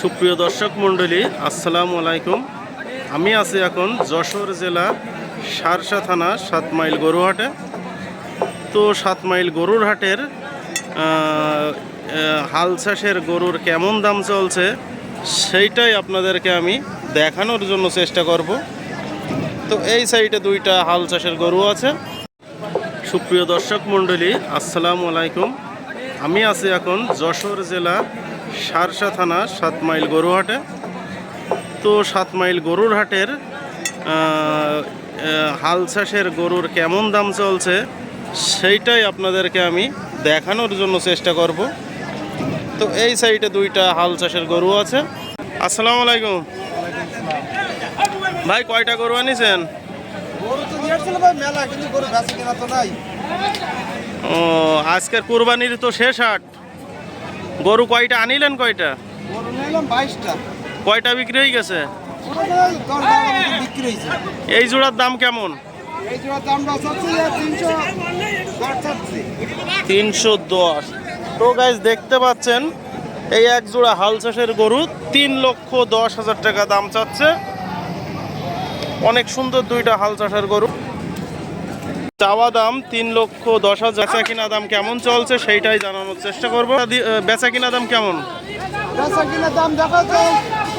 সুপ্রিয় দর্শক মণ্ডলী, আসসালামু আলাইকুম। আমি আছি এখন যশোর জেলা সারসা থানা সাত মাইল গরুহাটে। তো সাত মাইল গরুর হাটের হাল চাষের গরুর কেমন দাম চলছে, সেইটাই আপনাদেরকে আমি দেখানোর জন্য চেষ্টা করব। তো এই সাইডে দুইটা হাল চাষের গরু আছে। সুপ্রিয় দর্শক মণ্ডলী, আসসালামু আলাইকুম। আমি আছি এখন যশোর জেলা সারসা থানা সাত মাইল গরুহাটে। তো সাত মাইল গরুর হাটের হাল চাষের গরুর কেমন দাম চলছে সেইটাই আপনাদেরকে আমি দেখানোর জন্য চেষ্টা করব। তো এই সাইডে দুইটা হাল চাষের গরু আছে। আসসালামু আলাইকুম। ভাই কয়টা গরু আনিছেন? ও আজকের কুরবানির তো শেষ হাট। গরু কয়টা? আনিলেন কয়টা? কয়টা বিক্রি হয়ে গেছে? এই জোড়ার দাম কেমন? তিনশো দশ তো গাইজ দেখতে পাচ্ছেন এই এক জোড়া হাল চাষের গরু তিন লক্ষ দশ হাজার টাকা দাম চাচ্ছে। অনেক সুন্দর দুইটা হাল চাষের গরু। চাওয়া দাম তিন লক্ষ দশ হাজার। বেচা কিনা দাম কেমন চলছে সেইটাই জানানোর চেষ্টা করব। বেচা কিনা দাম কেমন? বেচা কিনা দাম দেখা তো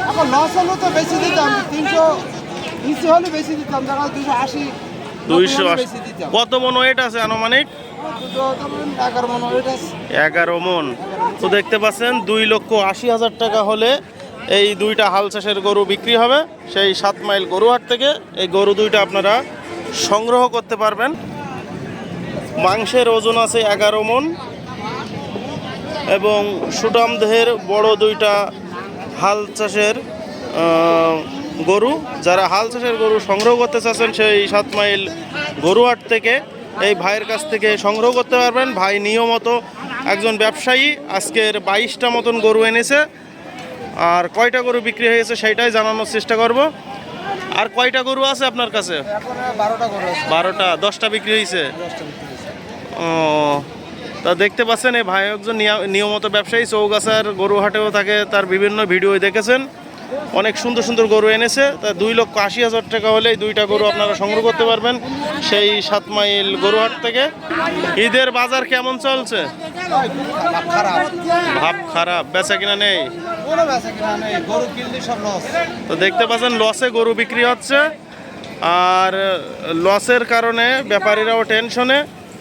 এখন লস হলেও তো বেশি দিতাম তিনশো নিচে হলে বেশি দিতাম দেখা দুশো আশি দুইশো কত মন ওয়েট আছে আনুমানিক? এগারো মনে এগারো মন। তো দেখতে পাচ্ছেন দুই লক্ষ আশি হাজার টাকা হলে এই দুইটা হাল চাষের গরু বিক্রি হবে। সেই সাত মাইল গরু গরুহাট থেকে এই গরু দুইটা আপনারা সংগ্রহ করতে পারবেন। মাংসের ওজন আছে এগারো মন এবং সুটাম দেহের বড় দুইটা হাল চাষের গরু। যারা হাল চাষের গরু সংগ্রহ করতে চাচ্ছেন সেই সাত মাইল গরুহাট থেকে এই ভাইয়ের কাছ থেকে সংগ্রহ করতে পারবেন। ভাই নিয়মত একজন ব্যবসায়ী, আজকের বাইশটা মতন গরু এনেছে। আর কয়টা গরু বিক্রি হয়েছে সেইটাই জানানোর চেষ্টা করব। আর কয়টা গরু আছে আপনার কাছে? বারোটা দশটা বিক্রি হয়েছে ও তা দেখতে পাচ্ছেন এই ভাই একজন নিয়া- নিয়মিত ব্যবসায়ী চৌগাছার গরু হাটেও থাকে তার বিভিন্ন ভিডিও দেখেছেন। অনেক সুন্দর সুন্দর গরু এনেছে তা দুই লক্ষ আশি হাজার টাকা হলে দুইটা গরু আপনারা সংগ্রহ করতে পারবেন সেই সাত মাইল গরু হাট থেকে। ঈদের বাজার কেমন চলছে? খারাপ। ভাব খারাপ বেচা কিনা নেই। কোনো বেচা কিনা নেই গরু কিনলে সব লস তো দেখতে পাচ্ছেন লসে গরু বিক্রি হচ্ছে। আর লসের কারণে ব্যাপারীরাও টেনশনে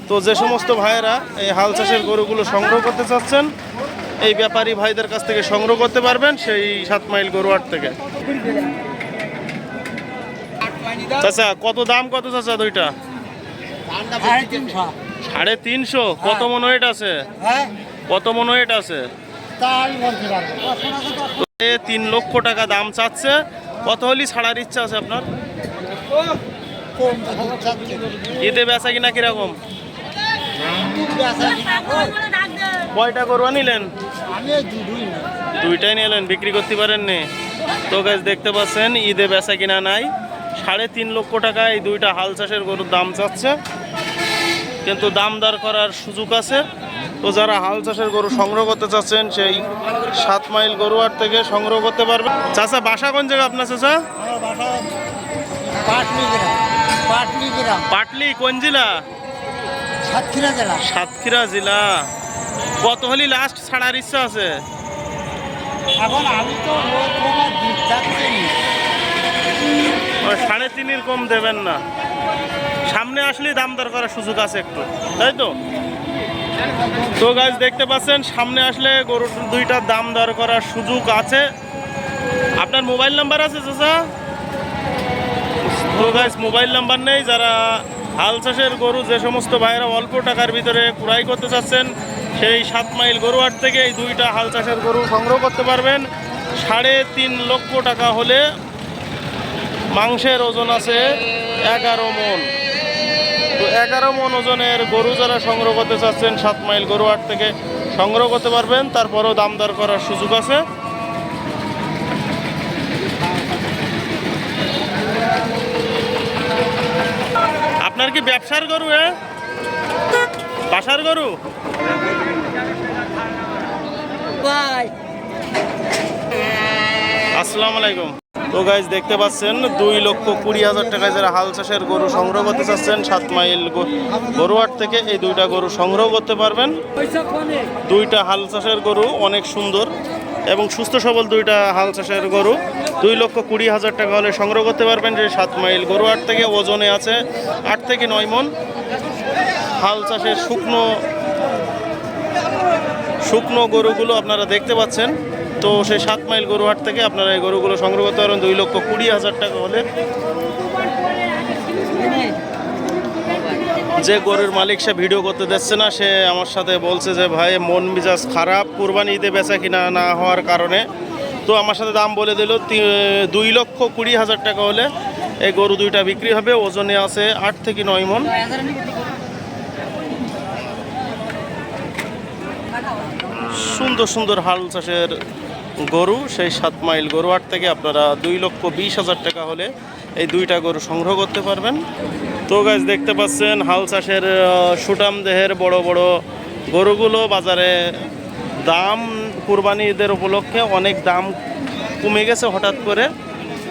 তো যে সমস্ত ভাইয়েরা এই হাল চাষের গরুগুলো সংগ্রহ করতে চাচ্ছেন এই ব্যাপারী ভাইদের কাছ থেকে সংগ্রহ করতে পারবেন সেই সাত মাইল গরুয়াট থেকে। চাচা কত দাম কত চাচা দুইটা? সাড়ে তিনশো। কত মন ওয়েট আছে? হ্যাঁ। কত মন ওয়েট আছে? বলতে পারব। তিন লক্ষ টাকা দাম চাচ্ছে। কত হলি ছাড়ার ইচ্ছা আছে আপনার? ঈদে বেচা কিনা কীরকম? কয়টা গরু নিলেন দুইটাই নিলেন, বিক্রি করতে পারেননি। তো গাছ দেখতে পাচ্ছেন, ঈদে বেচা কিনা নাই। সাড়ে তিন লক্ষ টাকা এই দুইটা হাল চাষের গরুর দাম চাচ্ছে। কিন্তু দাম দর করার সুযোগ আছে। তো যারা হাল চাষের গরু সংগ্রহ করতে চাচ্ছেন সেই সাত মাইল গরুয়ার থেকে সংগ্রহ করতে পারবেন। চাচা বাসা কোন জায়গা আপনার চাচা? পাটলি কোন জেলা? সাতক্ষীরা জেলা। সাতক্ষীরা জেলা। কত হলি লাস্ট ছাড়ার ইচ্ছা আছে? এখন আমি তো সাড়ে তিনের কম দেবেন না। সামনে আসলে দাম দর করার সুযোগ আছে একটু তাই তো? তো গাছ দেখতে পাচ্ছেন, সামনে আসলে গরুর দুইটার দাম দর করার সুযোগ আছে। আপনার মোবাইল নাম্বার আছে, চাচা? তো গাছ মোবাইল নাম্বার নেই, যারা হাল চাষের গরু, যে সমস্ত ভাইয়েরা অল্প টাকার ভিতরে ক্রয় করতে চাচ্ছেন, সেই সাত মাইল গরুয়ার থেকে এই দুইটা হাল চাষের গরু সংগ্রহ করতে পারবেন। সাড়ে তিন লক্ষ টাকা হলে মাংসের ওজন আছে এগারো মন। এগারো মন ওজনের গরু যারা সংগ্রহ করতে চাচ্ছেন সাত মাইল গরু হাট থেকে সংগ্রহ করতে পারবেন। তারপরেও দাম দর করার সুযোগ আছে। আপনার কি ব্যবসার গরু এ? বাসার গরু? আসসালামু আলাইকুম। তো গাইজ দেখতে পাচ্ছেন, দুই লক্ষ কুড়ি হাজার টাকায় যারা হাল চাষের গরু সংগ্রহ করতে চাচ্ছেন, সাত মাইল গো- গরুহাট থেকে এই দুইটা গরু সংগ্রহ করতে পারবেন। দুইটা হাল চাষের গরু, অনেক সুন্দর এবং সুস্থ সবল দুইটা হাল চাষের গরু। দুই লক্ষ কুড়ি হাজার টাকা হলে সংগ্রহ করতে পারবেন যে সাত মাইল গরুহাট থেকে, ওজনে আছে আট থেকে নয় মন। হাল চাষের শুকনো শুকনো গরুগুলো আপনারা দেখতে পাচ্ছেন। তো সেই সাত মাইল গরু গরুহাট থেকে আপনারা এই গরুগুলো সংগ্রহ করতে পারেন। দুই লক্ষ কুড়ি হাজার টাকা হলে। যে গরুর মালিক সে ভিডিও করতে দিচ্ছে না, সে আমার সাথে বলছে যে, ভাই, মন মিজাজ খারাপ, কুরবানি ঈদে বেচা কিনা না হওয়ার কারণে। তো আমার সাথে দাম বলে দিল দুই লক্ষ কুড়ি হাজার টাকা হলে এই গরু দুইটা বিক্রি হবে। ওজনে আছে আট থেকে নয় মন। সুন্দর সুন্দর হাল চাষের গরু, সেই সাত মাইল গরুহাট থেকে আপনারা দুই লক্ষ বিশ হাজার টাকা হলে এই দুইটা গরু সংগ্রহ করতে পারবেন। তো গাছ দেখতে পাচ্ছেন হাল চাষের সুটাম দেহের বড় বড় গরুগুলো বাজারে দাম কুরবানি ঈদের উপলক্ষে অনেক দাম কমে গেছে হঠাৎ করে।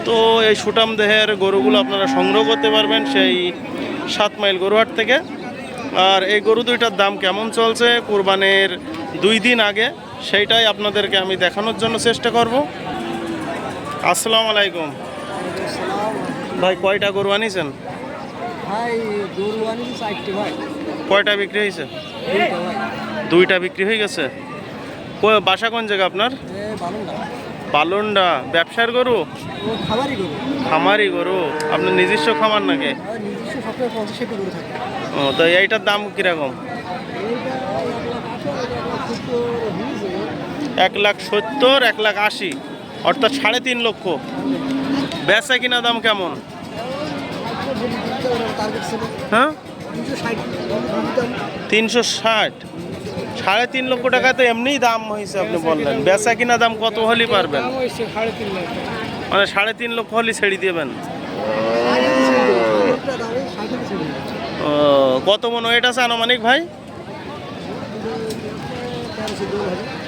তো এই সুটাম দেহের গরুগুলো আপনারা সংগ্রহ করতে পারবেন সেই সাত মাইল গরুহাট থেকে। আর এই গরু দুইটার দাম কেমন চলছে? কুরবানির দুই দিন আগে সেইটাই আপনাদেরকে আমি দেখানোর জন্য চেষ্টা করব। আসসালামু আলাইকুম। ভাই কয়টা গরু ভাই কয়টা বিক্রি হয়েছে? দুইটা বিক্রি হয়ে গেছে। বাসা কোন জায়গা আপনার? বালুন্ডা। ব্যবসার গরু? খামারি গরু। আপনার নিজস্ব খামার নাকি? ও তো এইটার দাম কীরকম? এক লাখ সত্তর, এক লাখ আশি, অর্থাৎ সাড়ে তিন লক্ষ। বেচা কিনা দাম কেমন? হ্যাঁ? তিনশো ষাট। সাড়ে তিন লক্ষ টাকা তো এমনিই দাম হয়েছে আপনি বললেন। বেচা কিনা দাম কত হলে পারবেন? মানে সাড়ে তিন লক্ষ হলে ছেড়ে দেবেন। কত মন আছে আনুমানিক ভাই?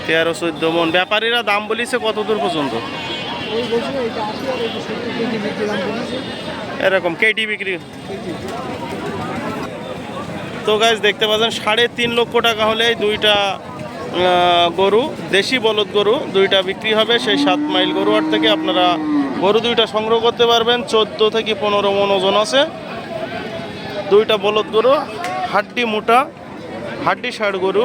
তেরো চোদ্দ মন। ব্যাপারীরা দাম বলিছে কত দূর পর্যন্ত? আর এরকম কেটি বিক্রি। তো গাছ দেখতে পাচ্ছেন, সাড়ে তিন লক্ষ টাকা হলে দুইটা গরু, দেশি বলদ গরু, দুইটা বিক্রি হবে। সেই সাত মাইল গরু গরুয়ার থেকে আপনারা গরু দুইটা সংগ্রহ করতে পারবেন। চোদ্দ থেকে পনেরো মন ওজন আছে। দুইটা বলদ গরু, হাড্ডি মোটা, হাড্ডি ষাট গরু।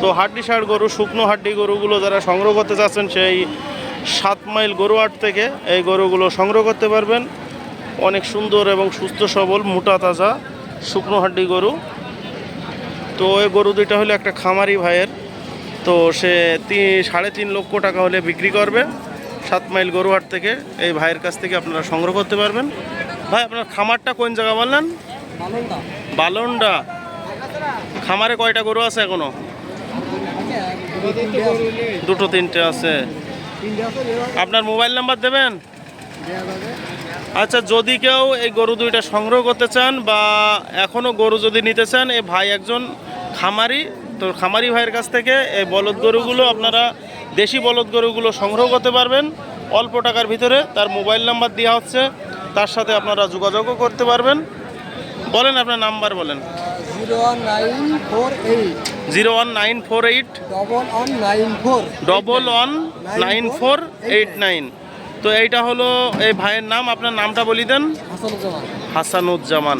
তো হাড্ডি ষাট গরু শুকনো হাড্ডি গরুগুলো যারা সংগ্রহ করতে চাচ্ছেন সেই সাত মাইল গরুয়াট থেকে এই গরুগুলো সংগ্রহ করতে পারবেন। অনেক সুন্দর এবং সুস্থ সবল মোটা তাজা শুকনো হাড্ডি গরু। তো এই গরু দুইটা হলো একটা খামারি ভাইয়ের। তো সে তিন সাড়ে তিন লক্ষ টাকা হলে বিক্রি করবে। সাত মাইল গরু গরুহাট থেকে এই ভাইয়ের কাছ থেকে আপনারা সংগ্রহ করতে পারবেন। ভাই আপনার খামারটা কোন জায়গা বললেন? বালনডা। খামারে কয়টা গরু আছে এখনও? তিনটে আছে দুটো তিনটে আছে। আপনার মোবাইল নাম্বার দেবেন? আচ্ছা যদি কেউ এই গরু দুইটা সংগ্রহ করতে চান বা এখনও গরু যদি নিতে চান এই ভাই একজন খামারি, তো খামারি ভাইয়ের কাছ থেকে এই বলদ গরুগুলো আপনারা দেশি বলদ গরুগুলো সংগ্রহ করতে পারবেন। অল্প টাকার ভিতরে তার মোবাইল নাম্বার দেওয়া হচ্ছে, তার সাথে আপনারা যোগাযোগও করতে পারবেন। বলেন আপনার নাম্বার বলেন। Zero one nine four eight. Zero one nine four eight. Double one nine four. Double one nine four eight nine. তো এইটা হলো এই ভাইয়ের নাম আপনার নামটা বলি দেন। হাসানুজ্জামান। হাসানুজ্জামান।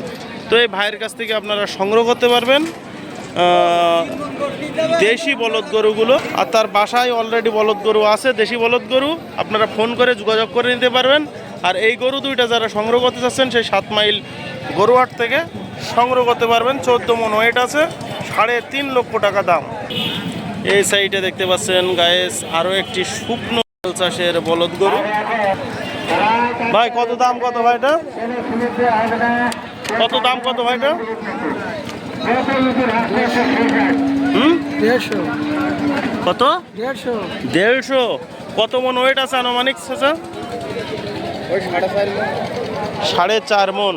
তো এই ভাইয়ের কাছ থেকে আপনারা সংগ্রহ করতে পারবেন দেশি বলদ গরুগুলো। আর তার বাসায় অলরেডি বলদ গরু আছে দেশি বলদ গরু। আপনারা ফোন করে যোগাযোগ করে নিতে পারবেন। আর এই গরু দুইটা যারা সংগ্রহ করতে চাচ্ছেন সেই সাত মাইল গরুহাট থেকে সংগ্রহ করতে পারবেন চোদ্দ মন ওয়েট আছে সাড়ে তিন লক্ষ টাকা দাম। এই সাইডে দেখতে পাচ্ছেন গায়েস আরও একটি শুকনো চাষের বলদ গরু। ভাই কত দাম কত ভাইটা? কত দাম কত ভাইটা? হুম? দেড়শো। কত? দেড়শো। দেড়শো। কত মন ওয়েট আছে আনুমানিক সাড়ে চার মন।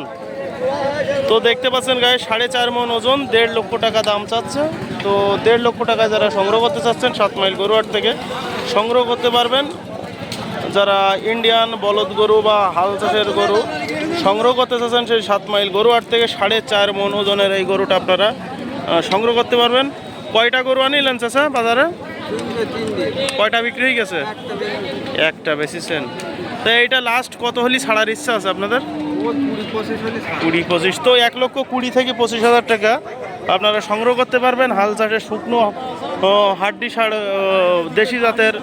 তো দেখতে পাচ্ছেন গায়ে সাড়ে চার মন ওজন, দেড় লক্ষ টাকা দাম চাচ্ছে। তো দেড় লক্ষ টাকা যারা সংগ্রহ করতে চাচ্ছেন সাত মাইল গরুয়ার থেকে, সংগ্রহ করতে পারবেন। যারা ইন্ডিয়ান বলদ গরু বা হাল চাষের গরু সংগ্রহ করতে চাচ্ছেন সেই সাত মাইল গরু হাট থেকে সাড়ে চার মন ওজনের এই গরুটা আপনারা সংগ্রহ করতে পারবেন। কয়টা গরু আনিলেন চাচা বাজারে? কয়টা বিক্রি হয়ে গেছে? একটা বেশি বেশিছেন তো এইটা লাস্ট কত হলি ছাড়ার ইচ্ছা আছে আপনাদের? কুড়ি পঁচিশ তো এক লক্ষ কুড়ি থেকে পঁচিশ হাজার টাকা আপনারা সংগ্রহ করতে পারবেন হাল চাষের শুকনো হাড্ডি সার দেশি জাতের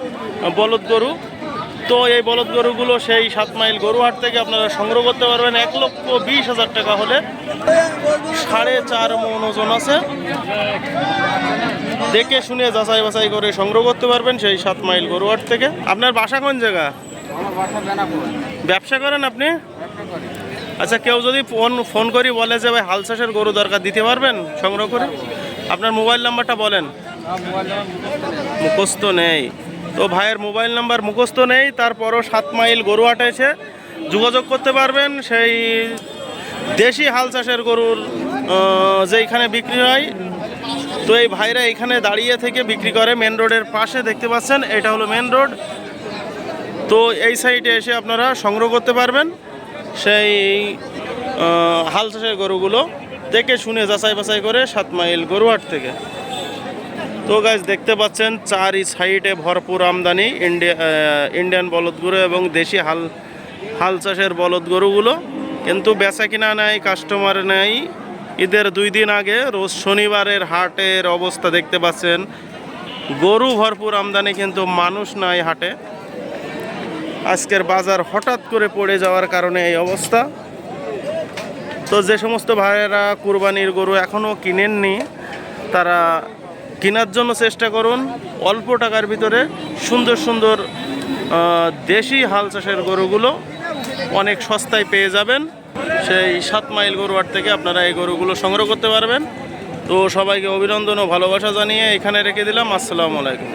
বলদ গরু। তো এই বলদ গরুগুলো সেই সাত মাইল গরু হাট থেকে আপনারা সংগ্রহ করতে পারবেন। এক লক্ষ বিশ হাজার টাকা হলে সাড়ে চার মন ওজন আছে। দেখে শুনে যাচাই বাছাই করে সংগ্রহ করতে পারবেন সেই সাত মাইল গরু হাট থেকে। আপনার বাসা কোন জায়গা? ব্যবসা করেন আপনি? আচ্ছা কেউ যদি ফোন ফোন করি বলে যে, ভাই, হাল চাষের গরু দরকার, দিতে পারবেন? সংগ্রহ করে। আপনার মোবাইল নাম্বারটা বলেন। মুখস্থ নেই। তো ভাইয়ের মোবাইল নাম্বার মুখস্থ নেই, তারপরও সাত মাইল গরু এসে যোগাযোগ করতে পারবেন, সেই দেশি হাল চাষের গরুর যেইখানে বিক্রি হয়। তো এই ভাইরা এখানে দাঁড়িয়ে থেকে বিক্রি করে, মেন রোডের পাশে দেখতে পাচ্ছেন, এটা হলো মেন রোড। তো এই সাইডে এসে আপনারা সংগ্রহ করতে পারবেন। সেই হাল চাষের গরুগুলো দেখে শুনে যাচাই বাছাই করে সাত মাইল গরুহাট থেকে। তো গাছ দেখতে পাচ্ছেন, চারি সাইডে ভরপুর আমদানি ইন্ডিয়া ইন্ডিয়ান বলদ গরু এবং দেশি হাল হাল চাষের বলদ গরুগুলো। কিন্তু বেচা কিনা নাই কাস্টমার নেই। ঈদের দুই দিন আগে, রোজ শনিবারের হাটের অবস্থা দেখতে পাচ্ছেন। গরু ভরপুর আমদানি কিন্তু মানুষ নাই হাটে। আজকের বাজার হঠাৎ করে পড়ে যাওয়ার কারণে এই অবস্থা। তো যে সমস্ত ভাইয়েরা কুরবানির গরু এখনও কিনেননি, তারা কেনার জন্য চেষ্টা করুন, অল্প টাকার ভিতরে সুন্দর সুন্দর দেশি হাল চাষের গরুগুলো অনেক সস্তায় পেয়ে যাবেন। সেই সাত মাইল গরুয়ার থেকে আপনারা এই গরুগুলো সংগ্রহ করতে পারবেন। তো সবাইকে অভিনন্দন ও ভালোবাসা জানিয়ে এখানে রেখে দিলাম। আসসালামু আলাইকুম।